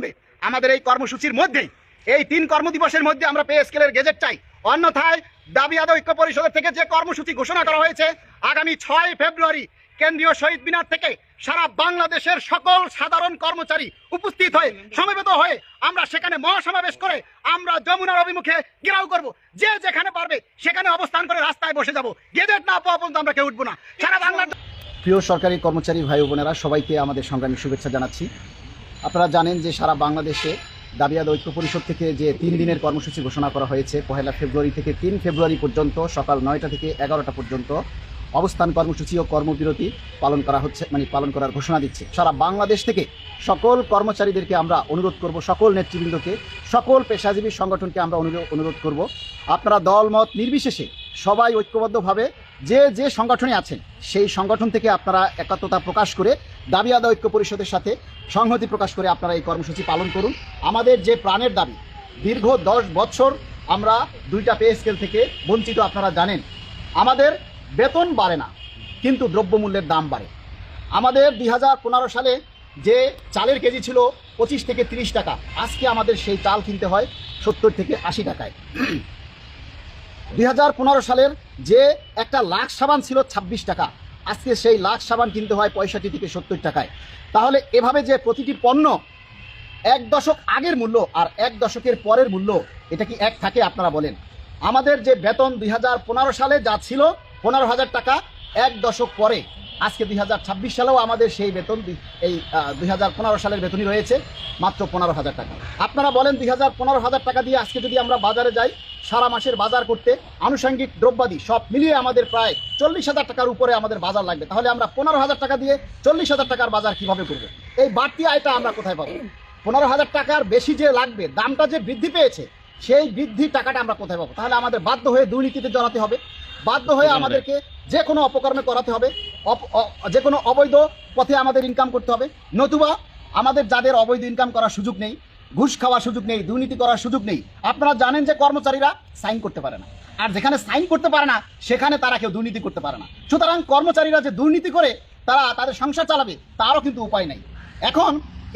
অবিলম্বে আমাদের এই কর্মসূচির মধ্যেই, এই তিন কর্মদিবসের মধ্যে আমরা পে স্কেলের গেজেট চাই। অন্যথায় দাবি আদায় ঐক্য পরিষদের থেকে যে কর্মসূচি ঘোষণা করা হয়েছে, আগামী ছয় ফেব্রুয়ারি কেন্দ্রীয় শহীদ মিনার থেকে সারা বাংলাদেশের সকল সাধারণ কর্মচারী উপস্থিত হয়ে, সমবেত হয়ে আমরা সেখানে মহাসমাবেশ করে আমরা যমুনার অভিমুখে ঘেরাও করব। যে যেখানে পারবে সেখানে অবস্থান করে রাস্তায় বসে যাব। গেজেট না পাওয়া পর্যন্ত আমরা কেউ উঠবো না। সারা বাংলার প্রিয় সরকারি কর্মচারী ভাই বোনেরা, সবাইকে আমাদের সংগ্রামী শুভেচ্ছা জানাচ্ছি। আপনারা জানেন যে সারা বাংলাদেশে দাবিয়াদ ঐক্য পরিষদ থেকে যে তিন দিনের কর্মসূচি ঘোষণা করা হয়েছে, পহেলা ফেব্রুয়ারি থেকে তিন ফেব্রুয়ারি পর্যন্ত সকাল নয়টা থেকে এগারোটা পর্যন্ত অবস্থান কর্মসূচি ও কর্মবিরতি পালন করা হচ্ছে মানে পালন করার ঘোষণা দিচ্ছে। সারা বাংলাদেশ থেকে সকল কর্মচারীদেরকে আমরা অনুরোধ করব, সকল নেতৃবৃন্দকে, সকল পেশাজীবী সংগঠনকে আমরা অনুরো- অনুরোধ করব, আপনারা দলমত নির্বিশেষে সবাই ঐক্যবদ্ধভাবে যে যে সংগঠনে আছেন, সেই সংগঠন থেকে আপনারা একাত্মতা প্রকাশ করে দাবি আদায় ঐক্য পরিষদের সাথে সংহতি প্রকাশ করে আপনারা এই কর্মসূচি পালন করুন। আমাদের যে প্রাণের দাবি, দীর্ঘ দশ বছর আমরা দুইটা পে স্কেল থেকে বঞ্চিত আপনারা জানেন, আমাদের বেতন বাড়ে না, কিন্তু দ্রব্যমূল্যের দাম বাড়ে। আমাদের দুই হাজার পনেরো সালে যে চালের কেজি ছিল পঁচিশ থেকে তিরিশ টাকা, আজকে আমাদের সেই চাল কিনতে হয় সত্তর থেকে আশি টাকায়। দুই হাজার পনেরো সালের যে একটা লাখ সাবান ছিল ২৬ টাকা আজকে সেই লাখ সাবান কিনতে হয় পঁয়ষট্টি থেকে সত্তর টাকায়। তাহলে এভাবে যে প্রতিটি পণ্য এক দশক আগের মূল্য আর এক দশকের পরের মূল্য, এটা কি এক থাকে আপনারা বলেন? আমাদের যে বেতন দুই হাজার পনেরো সালে যা ছিল, পনেরো হাজার টাকা এক দশক পরে। আজকে দুই হাজার ছাব্বিশ সালেও আমাদের সেই বেতন এই দুই হাজার পনেরো সালের বেতনই রয়েছে মাত্র পনেরো হাজার টাকা। আপনারা বলেন দুই হাজার পনেরো হাজার টাকা দিয়ে আজকে যদি আমরা বাজারে যাই সারা মাসের বাজার করতে আনুষঙ্গিক দ্রব্যাদি সব মিলিয়ে আমাদের প্রায় চল্লিশ হাজার টাকার উপরে আমাদের বাজার লাগবে। তাহলে আমরা পনেরো হাজার টাকা দিয়ে চল্লিশ হাজার টাকার বাজার কীভাবে করব? এই বাড়তি আয়টা আমরা কোথায় পাবো? পনেরো হাজার টাকার বেশি যে লাগবে দামটা যে বৃদ্ধি পেয়েছে সেই বৃদ্ধি টাকাটা আমরা কোথায় পাবো? তাহলে আমাদের বাধ্য হয়ে দুর্নীতিতে জড়াতে হবে। বাধ্য হয়ে আমাদেরকে যে কোনো অপকর্মে করাতে হবে। যে কোনো অবৈধ পথে আমাদের ইনকাম করতে হবে। নতুবা আমাদের যাদের অবৈধ ইনকাম করার সুযোগ নেই, ঘুষ খাওয়ার সুযোগ নেই, দুর্নীতি করার সুযোগ নেই, আপনারা জানেন যে কর্মচারীরা সাইন করতে পারে না। আর যেখানে সাইন করতে পারে না, সেখানে তারা কেউ দুর্নীতি করতে পারে না। সুতরাং কর্মচারীরা যে দুর্নীতি করে, তারা তাদের সংসার চালাবে, তারও কিন্তু উপায় নেই। এখন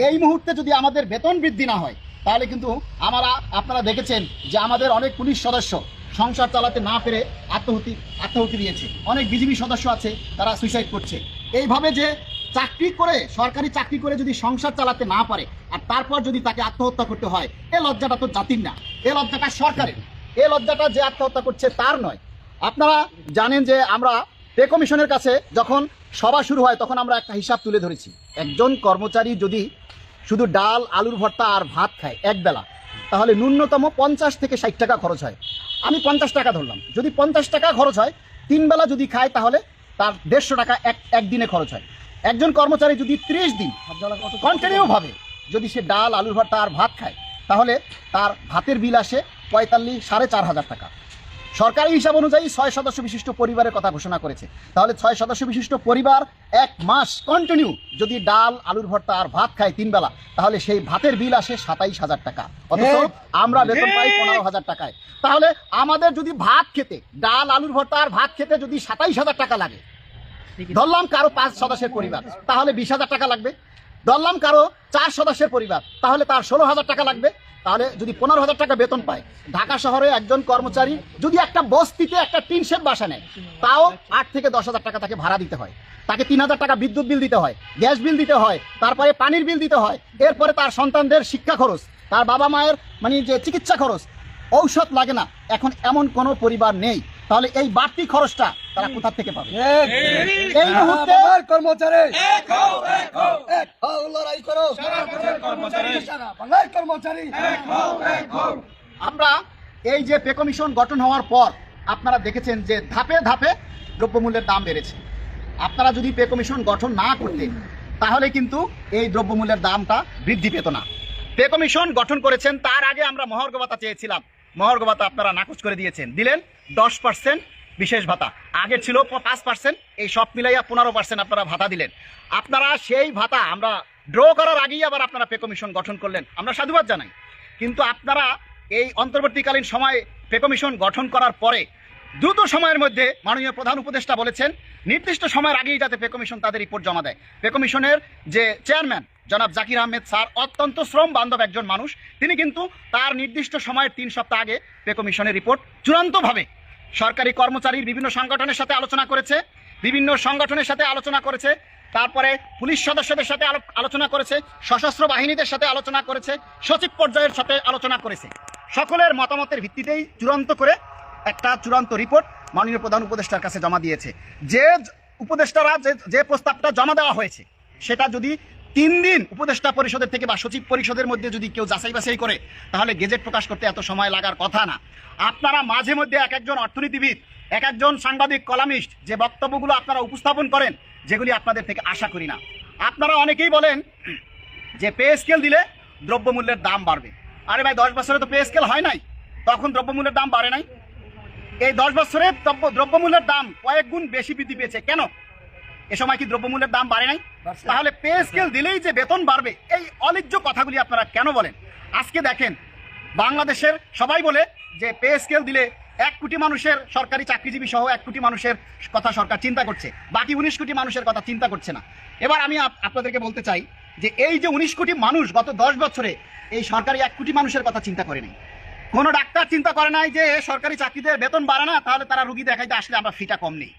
এই মুহূর্তে যদি আমাদের বেতন বৃদ্ধি না হয়, তাহলে কিন্তু আমরা, আপনারা দেখেছেন যে আমাদের অনেক পুলিশ সদস্য সংসার চালাতে না পেরে আত্মহতি আত্মহতি দিয়েছে। অনেক বিজেপি সদস্য আছে, তারা সুইসাইড করছে। এইভাবে যে চাকরি করে, সরকারি চাকরি করে যদি সংসার চালাতে না পারে, আর তারপর যদি তাকে আত্মহত্যা করতে হয়, এ লজ্জাটা তো জাতির না, এ লজ্জাটা সরকারের। এ লজ্জাটা যে আত্মহত্যা করছে তার নয়। আপনারা জানেন যে আমরা পে কমিশনের কাছে যখন সভা শুরু হয়, তখন আমরা একটা হিসাব তুলে ধরেছি। একজন কর্মচারী যদি শুধু ডাল, আলুর ভর্তা আর ভাত খায় একবেলা তাহলে ন্যূনতম পঞ্চাশ থেকে ষাট টাকা খরচ হয়। আমি পঞ্চাশ টাকা ধরলাম। যদি পঞ্চাশ টাকা খরচ হয় তিনবেলা যদি খায় তাহলে তার দেড়শো টাকা এক একদিনে খরচ হয়। একজন কর্মচারী যদি ত্রিশ দিন কন্টিনিউ ভাবে, যদি সে ডাল, আলুর ভাতটা আর ভাত খায়, তাহলে তার ভাতের বিল আসে পঁয়তাল্লিশ, সাড়ে চার হাজার টাকা। সরকারি হিসাব অনুযায়ী ছয় সদস্য বিশিষ্ট পরিবারের কথা ঘোষণা করেছে। তাহলে ছয় সদস্য বিশিষ্ট পরিবার এক মাস কন্টিনিউ যদি ডাল আলুর ভর্তা আর ভাত খায় তিন বেলা তাহলে সেই ভাতের বিল আসে সাতাইশ হাজার টাকা। অথচ আমরা বেতন পাই পনেরো হাজার টাকায়। তাহলে আমাদের যদি ভাত খেতে ডাল আলুর ভর্তা আর ভাত খেতে যদি সাতাইশ হাজার টাকা লাগে ধরলাম কারও পাঁচ সদস্যের পরিবার তাহলে বিশ হাজার টাকা লাগবে। ধরলাম কারও চার সদস্যের পরিবার তাহলে তার ষোলো হাজার টাকা লাগবে। তাহলে যদি পনেরো হাজার টাকা বেতন পায়, ঢাকা শহরে একজন কর্মচারী যদি একটা বস্তিতে একটা টিন শেড বাসা নেয়, তাও আট থেকে দশ হাজার টাকা তাকে ভাড়া দিতে হয়। তাকে তিন হাজার টাকা বিদ্যুৎ বিল দিতে হয়, গ্যাস বিল দিতে হয়, তারপরে পানির বিল দিতে হয়, এরপরে তার সন্তানদের শিক্ষা খরচ, তার বাবা মায়ের মানে যে চিকিৎসা খরচ, ঔষধ লাগে না। এখন এমন কোনো পরিবার নেই। তাহলে এই বাড়তি খরচটা তারা কোথা থেকে পাবে? এই মুহূর্তে কর্মচারী। লড়াই করো। কর্মচারী। আমরা এই যে পে কমিশন গঠন হওয়ার পর আপনারা দেখেছেন যে ধাপে ধাপে দ্রব্যমূল্যের দাম বেড়েছে। আপনারা যদি পে কমিশন গঠন না করতেন তাহলে কিন্তু এই দ্রব্যমূল্যের দামটা বৃদ্ধি পেত না। পে কমিশন গঠন করেছেন তার আগে আমরা মহার্ঘ ভাতা চেয়েছিলাম। মহার্ঘ ভাতা আপনারা নাকচ করে দিয়েছেন। দিলেন? দশ পার্সেন্ট বিশেষ ভাতা। আগে ছিল পাঁচ পার্সেন্ট এই সব মিলাইয়া পনেরো পার্সেন্ট আপনারা ভাতা দিলেন। আপনারা সেই ভাতা আমরা ড্র করার আগেই আবার আপনারা পে কমিশন গঠন করলেন। আমরা সাধুবাদ জানাই। কিন্তু আপনারা এই অন্তর্বর্তীকালীন সময়ে পে কমিশন গঠন করার পরে দ্রুত সময়ের মধ্যে মাননীয় প্রধান উপদেষ্টা বলেছেন নির্দিষ্ট সময়ের আগেই যাতে পে কমিশন তাদের রিপোর্ট জমা দেয়। পে কমিশনের যে চেয়ারম্যান, জনাব জাকির আহমেদ স্যার, অত্যন্ত শ্রম বান্ধব একজন মানুষ, তিনি কিন্তু তার নির্দিষ্ট সময়ের তিন সপ্তাহ আগে পে কমিশনের রিপোর্ট চূড়ান্তভাবে সরকারি কর্মচারীর বিভিন্ন সংগঠনের সাথে আলোচনা করেছে, বিভিন্ন সংগঠনের সাথে আলোচনা করেছে, তারপরে পুলিশ সদস্যদের সাথে আলোচনা করেছে, সশস্ত্র বাহিনীদের সাথে আলোচনা করেছে, সচিব পর্যায়ের সাথে আলোচনা করেছে। সকলের মতামতের ভিত্তিতেই চূড়ান্ত করে একটা চূড়ান্ত রিপোর্ট মাননীয় প্রধান উপদেষ্টার কাছে জমা দিয়েছে। যে উপদেষ্টারা যে যে প্রস্তাবটা জমা দেওয়া হয়েছে, সেটা যদি তিন দিন উপদেষ্টা পরিষদের থেকে বা সচিব পরিষদের মধ্যে যদি কেউ যাচাই বাছাই করে, তাহলে গেজেট প্রকাশ করতে এত সময় লাগার কথা না। আপনারা মাঝে মধ্যে এক একজন অর্থনীতিবিদ, এক একজন সাংবাদিক, কলামিস্ট যে বক্তব্যগুলো আপনারা উপস্থাপন করেন, যেগুলি আপনাদের থেকে আশা করি না। আপনারা অনেকেই বলেন যে পে স্কেল দিলে দ্রব্যমূল্যের দাম বাড়বে। আরে ভাই, দশ বছরে তো পে স্কেল হয় নাই। তখন দ্রব্যমূল্যের দাম বাড়ে নাই। এই দশ বছরে দ্রব্য দ্রব্যমূল্যের দাম কয়েক গুণ বেশি বৃদ্ধি পেয়েছে। কেন? এ সময় কি দ্রব্যমূল্যের দাম বাড়ে নাই? তাহলে পে স্কেল দিলেই যে বেতন বাড়বে এই অলিজ্য কথাগুলি আপনারা কেন বলেন? আজকে দেখেন বাংলাদেশের সবাই বলে যে পে স্কেল দিলে এক কোটি মানুষের সরকারি চাকরিজীবী সহ এক কোটি মানুষের কথা সরকার চিন্তা করছে। বাকি উনিশ কোটি মানুষের কথা চিন্তা করছে না। এবার আমি আপ- আপনাদেরকে বলতে চাই যে এই যে উনিশ কোটি মানুষ গত দশ বছরে এই সরকারি এক কোটি মানুষের কথা চিন্তা করেনি কোনো ডাক্তার চিন্তা করে নাই যে সরকারি চাকরিতে বেতন বাড়ে না তাহলে তারা রুগী দেখাইতে আসলে আমরা ফিটা কম নেই।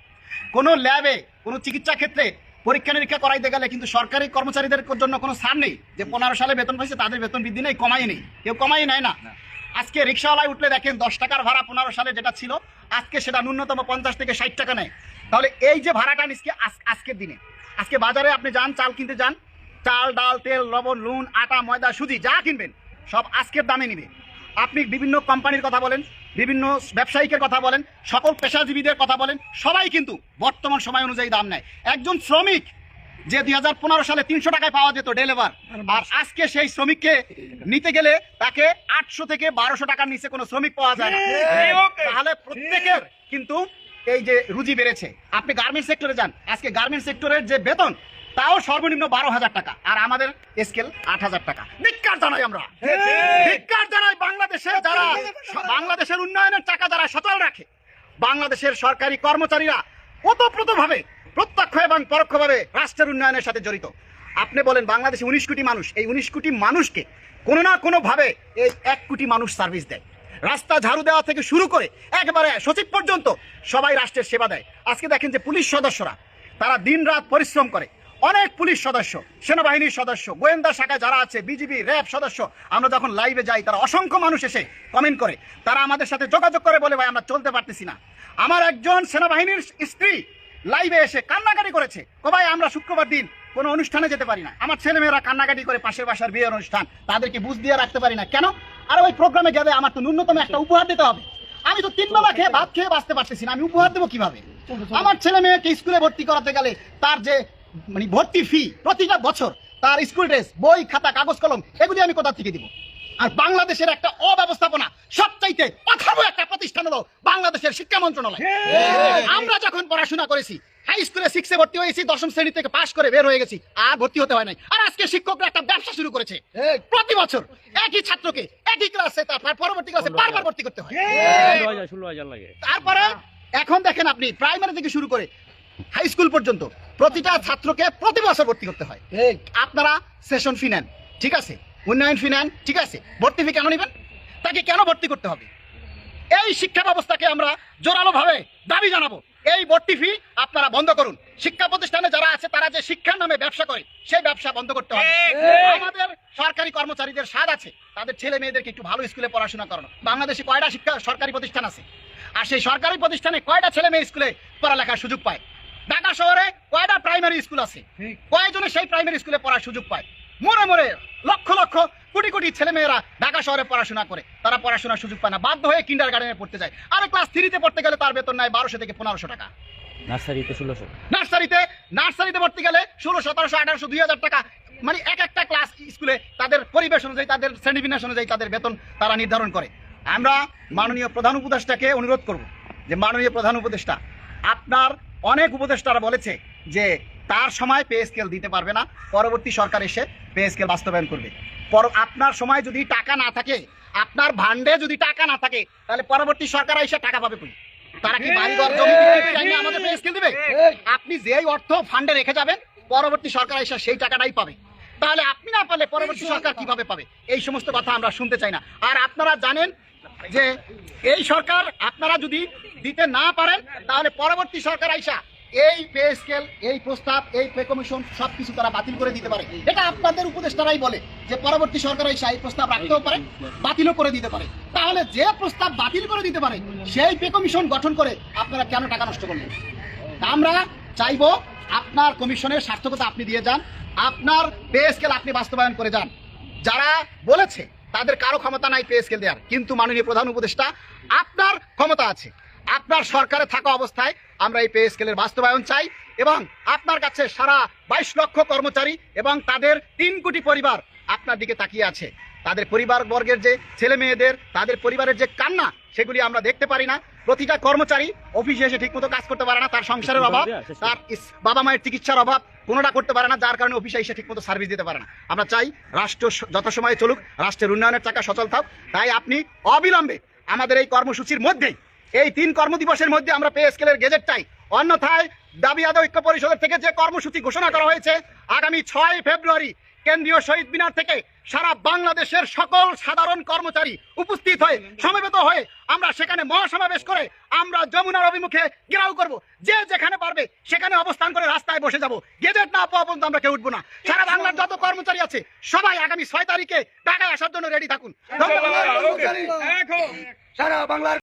কোনো ল্যাবে কোনো চিকিৎসা ক্ষেত্রে পরীক্ষা নিরীক্ষা করাইতে গেলে কিন্তু সরকারি কর্মচারীদের জন্য কোনো সার নেই যে পনেরো সালে বেতন পাইছে তাদের বেতন বৃদ্ধি নেই কমাই নেই। কেউ কমাই নেয় না। আজকে রিক্সাওয়ালায় উঠলে দেখেন দশ টাকার ভাড়া পনেরো সালে যেটা ছিল আজকে সেটা ন্যূনতম পঞ্চাশ থেকে ষাট টাকা নেয়। তাহলে এই যে ভাড়াটা নিচ্ছে আজ- আজকের দিনে। আজকে বাজারে আপনি যান চাল কিনতে যান চাল ডাল তেল লবণ নুন আটা ময়দা সুজি যা কিনবেন সব আজকের দামে নিবে। আপনি বিভিন্ন কোম্পানির কথা বলেন বিভিন্ন ব্যবসায়িকের কথা বলেন সকল পেশাজীবীদের কথা বলেন সবাই কিন্তু বর্তমান সময় অনুযায়ী দাম নেয়। একজন শ্রমিক যে দুই হাজার পনেরো সালে তিনশো টাকায় পাওয়া যেত ডেলিভার আর আজকে সেই শ্রমিককে নিতে গেলে তাকে আটশো থেকে বারোশো টাকার নিচে কোনো শ্রমিক পাওয়া যায় না। তাহলে প্রত্যেকের কিন্তু এই যে রুজি বেড়েছে। আপনি গার্মেন্টস সেক্টরে যান আজকে গার্মেন্টস সেক্টরের যে বেতন তাও সর্বনিম্ন বারো হাজার টাকা আর আমাদের স্কেল আট হাজার টাকা। ধিক্কার জানাই আমরা। ধিক্কার জানাই বাংলাদেশে যারা বাংলাদেশের উন্নয়নের টাকা যারা সচল রাখে, বাংলাদেশের সরকারি কর্মচারীরা ওতপ্রোতভাবে প্রত্যক্ষ এবং পরোক্ষভাবে রাষ্ট্রের উন্নয়নের সাথে জড়িত। আপনি বলেন বাংলাদেশে উনিশ কোটি মানুষ, এই উনিশ কোটি মানুষকে কোনো না কোনোভাবে এই এক কোটি মানুষ সার্ভিস দেয়। রাস্তা ঝাড়ু দেওয়া থেকে শুরু করে একেবারে সচিব পর্যন্ত সবাই রাষ্ট্রের সেবা দেয়। আজকে দেখেন যে পুলিশ সদস্যরা, তারা দিনরাত পরিশ্রম করে অনেক পুলিশ সদস্য সেনাবাহিনীর সদস্য গোয়েন্দা শাখায় যারা আছে বিজিবি র্যাব সদস্য আমরা যখন লাইভে যাই তারা অসংখ্য মানুষ এসে কমেন্ট করে। তারা আমাদের সাথে যোগাযোগ করে বলে ভাই আমরা চলতে পারতেছি না। আমার একজন সেনাবাহিনীর স্ত্রী লাইভে এসে কান্নাকাটি করেছে। ও ভাই আমরা শুক্রবার দিন কোনো অনুষ্ঠানে যেতে পারি না। আমার ছেলেমেয়েরা কান্নাকাটি করে পাশের বাসার বিয়ের অনুষ্ঠান। তাদেরকে বুঝ দিয়ে রাখতে পারি না। কেন? আর ওই প্রোগ্রামে গেলে আমার তো ন্যূনতম একটা উপহার দিতে হবে। আমি তো তিন বেলা খেয়ে ভাত খেয়ে বাঁচতে পারতেছি না। আমি উপহার দেবো কীভাবে? আমার ছেলে মেয়েকে স্কুলে ভর্তি করাতে গেলে তার যে মানে ভর্তি ফি প্রতিটা বছর তার স্কুল ড্রেস বই খাতা কাগজ কলম এগুলি আমি কোথা থেকে দিব? আর বাংলাদেশের একটা অব্যবস্থাপনা সবচাইতে অথার্ব একটা প্রতিষ্ঠান হলো বাংলাদেশের শিক্ষা মন্ত্রণালয়। আমরা যখন পড়াশোনা করেছি হাই স্কুলে সিক্সে ভর্তি হয়েছি দশম শ্রেণি থেকে পাশ করে বের হয়ে গেছি আর ভর্তি হতে হয় নাই। আর আজকে শিক্ষকরা একটা ব্যবসা শুরু করেছে। প্রতি বছর একই ছাত্রকে একই ক্লাসে তারপর পরবর্তী ক্লাসে বারবার ভর্তি করতে হয়। তারপরে এখন দেখেন আপনি প্রাইমারি থেকে শুরু করে হাই স্কুল পর্যন্ত প্রতিটা ছাত্রকে প্রতি বছর ভর্তি করতে হয়। আপনারা সেশন ফি নেন ঠিক আছে? উন্নয়ন ফি নেন ঠিক আছে? ভর্তি ফি কেন নেবেন? তাকে কেন ভর্তি করতে হবে? এই শিক্ষা ব্যবস্থাকে আমরা জোরালোভাবে দাবি জানাব। এই ভর্তি ফি আপনারা বন্ধ করুন। শিক্ষা প্রতিষ্ঠানে যারা আছে তারা যে শিক্ষার নামে ব্যবসা করে সেই ব্যবসা বন্ধ করতে হবে। আমাদের সরকারি কর্মচারীদের স্বাদ আছে। তাদের ছেলে মেয়েদেরকে একটু ভালো স্কুলে পড়াশোনা করানো। বাংলাদেশে কয়টা শিক্ষা সরকারি প্রতিষ্ঠান আছে? আর সেই সরকারি প্রতিষ্ঠানে কয়টা ছেলে মেয়ে স্কুলে পড়ালেখার সুযোগ পায়? ঢাকা শহরে কয়টা প্রাইমারি স্কুল আছে। কয়জনে সেই প্রাইমারি স্কুলে পড়ার সুযোগ পায়? মরে মরে লক্ষ লক্ষ কোটি কোটি ছেলে মেয়েরা ঢাকা শহরে পড়াশোনা করে। তারা পড়াশোনার সুযোগ পায় না বাধ্য হয়ে কিন্ডার গার্ডেনে পড়তে যায়। আর ক্লাস থ্রিতে পড়তে গেলে তার বেতন নেয় বারোশো থেকে পনেরোশো টাকা। নার্সারিতে ষোলোশো। নার্সারিতে নার্সারিতে ভর্তি গেলে ষোলো সতেরোশো আঠারোশো দুই হাজার টাকা মানে এক একটা ক্লাস স্কুলে তাদের পরিবেশ অনুযায়ী তাদের শ্রেণীবিন্যাস অনুযায়ী তাদের বেতন তারা নির্ধারণ করে। আমরা মাননীয় প্রধান উপদেষ্টাকে অনুরোধ করব যে মাননীয় প্রধান উপদেষ্টা আপনার অনেক উপদেষ্টারা বলেছে যে তার সময় পে স্কেল দিতে পারবে না। পরবর্তী সরকার এসে পে স্কেল বাস্তবায়ন করবে। পর আপনার সময় যদি টাকা না থাকে, আপনার ভান্ডে যদি টাকা না থাকে, তাহলে পরবর্তী সরকার এসে টাকা পাবে কই? তারা কি বাড়িঘর, জমি আমাদের পে স্কেল দিবে? আপনি যেই অর্থ ফান্ডে রেখে যাবেন, পরবর্তী সরকার এসে সেই টাকাটাই পাবে। তাহলে আপনি না পারলে পরবর্তী সরকার কীভাবে পাবে? এই সমস্ত কথা আমরা শুনতে চাই না। আর আপনারা জানেন যে এই সরকার আপনারা যদি দিতে না পারেন, তাহলে পরবর্তী সরকার আইসা এই পে স্কেল, এই প্রস্তাব, এই পে কমিশন সবকিছু তারা বাতিল করে দিতে পারে। এটা আপনাদের উপদেষ্টারাই বলে যে পরবর্তী সরকার এই প্রস্তাব রাখতেও পারে, বাতিলও করে দিতে পারে। তাহলে যে প্রস্তাব বাতিল করে দিতে পারে, সেই পে কমিশন গঠন করে আপনারা কেন টাকা নষ্ট করলেন? আমরা চাইব আপনার কমিশনের সার্থকতা আপনি দিয়ে যান, আপনার পে স্কেল আপনি বাস্তবায়ন করে যান। যারা বলেছে তাদের কারও ক্ষমতা নাই পে স্কেল দেওয়ার কিন্তু মাননীয় প্রধান উপদেষ্টা, আপনার ক্ষমতা আছে। আপনার সরকারে থাকা অবস্থায় আমরা এই পে স্কেলের বাস্তবায়ন চাই এবং আপনার কাছে সারা বাইশ লক্ষ কর্মচারী এবং তাদের তিন কোটি পরিবার আপনার দিকে তাকিয়ে আছে। তাদের পরিবার বর্গের যে ছেলে মেয়েদের তাদের পরিবারের যে কান্না সেগুলি আমরা দেখতে পারি না। প্রতিটা কর্মচারী অফিসে এসে ঠিকমতো কাজ করতে পারে না তার সংসারের অভাব তার বাবা মায়ের চিকিৎসার অভাব কোনোটা করতে পারে না যার কারণে অফিসে এসে ঠিকমতো সার্ভিস দিতে পারে না। আমরা চাই রাষ্ট্র স- যত সময় চলুক রাষ্ট্রের উন্নয়নের টাকা সচল থাক। তাই আপনি অবিলম্বে আমাদের এই কর্মসূচির মধ্যেই এই তিন কর্মদিবসের মধ্যে আমরা পে স্কেলের গেজেট চাই। অন্যথায় দাবি আদায় ঐক্য পরিষদের থেকে যে কর্মসূচি ঘোষণা করা হয়েছে আগামী ছয় ফেব্রুয়ারি কেন্দ্রীয় শহীদ মিনার থেকে সারা বাংলাদেশের সকল সাধারণ কর্মচারী উপস্থিত হয়ে সমবেত হয়ে আমরা সেখানে মহাসমাবেশ করে আমরা যমুনার অভিমুখে ঘেরাও করব। যে যেখানে পারবে সেখানে অবস্থান করে রাস্তায় বসে যাব। গেজেট না পাওয়া পর্যন্ত আমরা কেউ উঠবো না। সারা বাংলার যত কর্মচারী আছে সবাই আগামী ছয় তারিখে ঢাকায় আসার জন্য রেডি থাকুন। সারা বাংলার